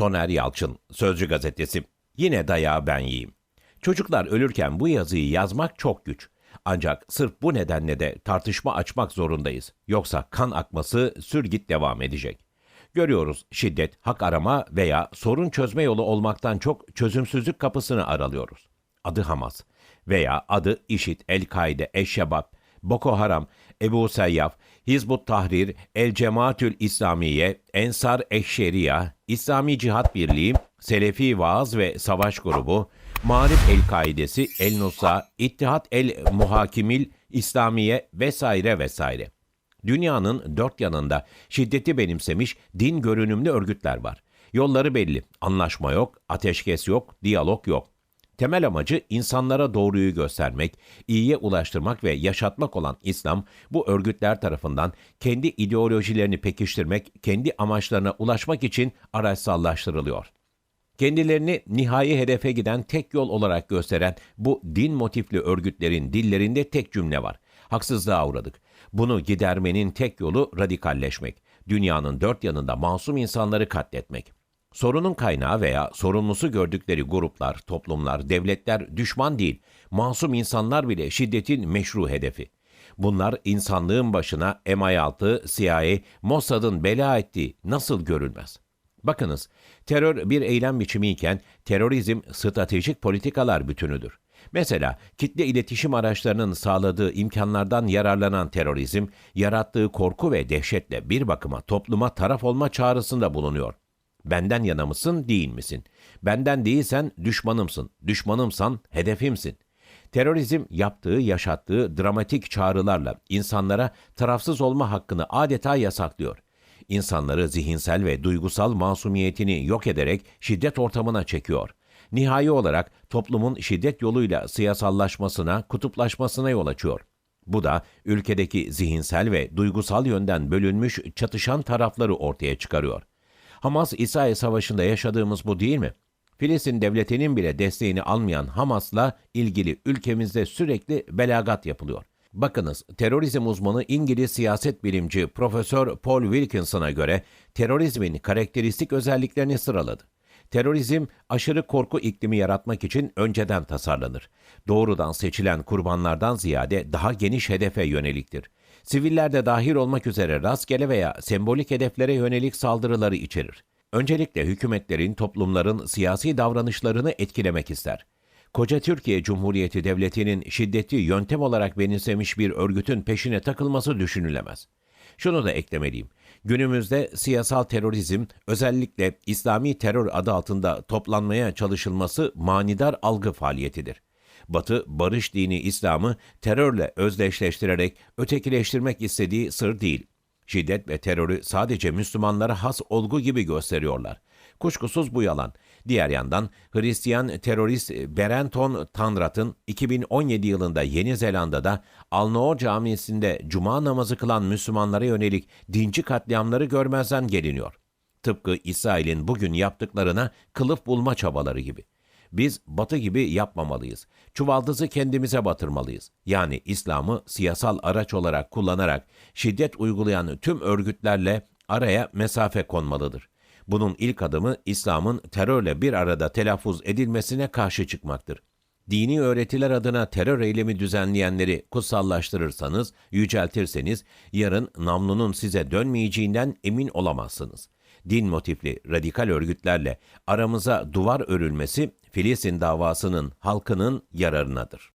Soner Yalçın, Sözcü Gazetesi. Yine dayağı ben yiyeyim. Çocuklar ölürken bu yazıyı yazmak çok güç. Ancak sırf bu nedenle de tartışma açmak zorundayız. Yoksa kan akması sürgit devam edecek. Görüyoruz şiddet, hak arama veya sorun çözme yolu olmaktan çok çözümsüzlük kapısını aralıyoruz. Adı Hamas veya adı İŞİD, El-Kaide, Eşşebab, Boko Haram, Ebu Seyyaf, Hizbut Tahrir, El Cemaatül İslamiye, Ensar Eşşeriya, İslami Cihat Birliği, Selefi Vaaz ve Savaş Grubu, Marif El-Kaidesi, El-Nusra, İttihat El-Muhakimil İslamiye vesaire vesaire. Dünyanın dört yanında şiddeti benimsemiş din görünümlü örgütler var. Yolları belli. Anlaşma yok, ateşkes yok, diyalog yok. Temel amacı insanlara doğruyu göstermek, iyiye ulaştırmak ve yaşatmak olan İslam, bu örgütler tarafından kendi ideolojilerini pekiştirmek, kendi amaçlarına ulaşmak için araçsallaştırılıyor. Kendilerini nihai hedefe giden tek yol olarak gösteren bu din motifli örgütlerin dillerinde tek cümle var. Haksızlığa uğradık. Bunu gidermenin tek yolu radikalleşmek. Dünyanın dört yanında masum insanları katletmek. Sorunun kaynağı veya sorumlusu gördükleri gruplar, toplumlar, devletler düşman değil, masum insanlar bile şiddetin meşru hedefi. Bunlar insanlığın başına MI6, CIA, Mossad'ın bela ettiği nasıl görülmez? Bakınız, terör bir eylem biçimiyken terörizm stratejik politikalar bütünüdür. Mesela kitle iletişim araçlarının sağladığı imkanlardan yararlanan terörizm, yarattığı korku ve dehşetle bir bakıma topluma taraf olma çağrısında bulunuyor. Benden yana mısın, değil misin? Benden değilsen düşmanımsın, düşmanımsan hedefimsin. Terörizm yaptığı, yaşattığı dramatik çağrılarla insanlara tarafsız olma hakkını adeta yasaklıyor. İnsanları zihinsel ve duygusal masumiyetini yok ederek şiddet ortamına çekiyor. Nihai olarak toplumun şiddet yoluyla siyasallaşmasına, kutuplaşmasına yol açıyor. Bu da ülkedeki zihinsel ve duygusal yönden bölünmüş çatışan tarafları ortaya çıkarıyor. Hamas-İsrail savaşında yaşadığımız bu değil mi? Filistin devletinin bile desteğini almayan Hamas'la ilgili ülkemizde sürekli belagat yapılıyor. Bakınız, terörizm uzmanı İngiliz siyaset bilimci Profesör Paul Wilkinson'a göre terörizmin karakteristik özelliklerini sıraladı. Terörizm aşırı korku iklimi yaratmak için önceden tasarlanır. Doğrudan seçilen kurbanlardan ziyade daha geniş hedefe yöneliktir. Siviller de dahil olmak üzere rastgele veya sembolik hedeflere yönelik saldırıları içerir. Öncelikle hükümetlerin, toplumların siyasi davranışlarını etkilemek ister. Koca Türkiye Cumhuriyeti Devleti'nin şiddeti yöntem olarak benimsemiş bir örgütün peşine takılması düşünülemez. Şunu da eklemeliyim. Günümüzde siyasal terörizm özellikle İslami terör adı altında toplanmaya çalışılması manidar algı faaliyetidir. Batı barış dini İslam'ı terörle özdeşleştirerek ötekileştirmek istediği sır değil. Şiddet ve terörü sadece Müslümanlara has olgu gibi gösteriyorlar. Kuşkusuz bu yalan. Diğer yandan Hristiyan terörist Berenton Tanrat'ın 2017 yılında Yeni Zelanda'da Alnor Camisi'nde cuma namazı kılan Müslümanlara yönelik dinci katliamları görmezden geliniyor. Tıpkı İsrail'in bugün yaptıklarına kılıf bulma çabaları gibi. Biz batı gibi yapmamalıyız. Çuvaldızı kendimize batırmalıyız. Yani İslam'ı siyasal araç olarak kullanarak şiddet uygulayan tüm örgütlerle araya mesafe konmalıdır. Bunun ilk adımı İslam'ın terörle bir arada telaffuz edilmesine karşı çıkmaktır. Dini öğretiler adına terör eylemi düzenleyenleri kutsallaştırırsanız, yüceltirseniz yarın namlunun size dönmeyeceğinden emin olamazsınız. Din motifli radikal örgütlerle aramıza duvar örülmesi Filistin davasının halkının yararınadır.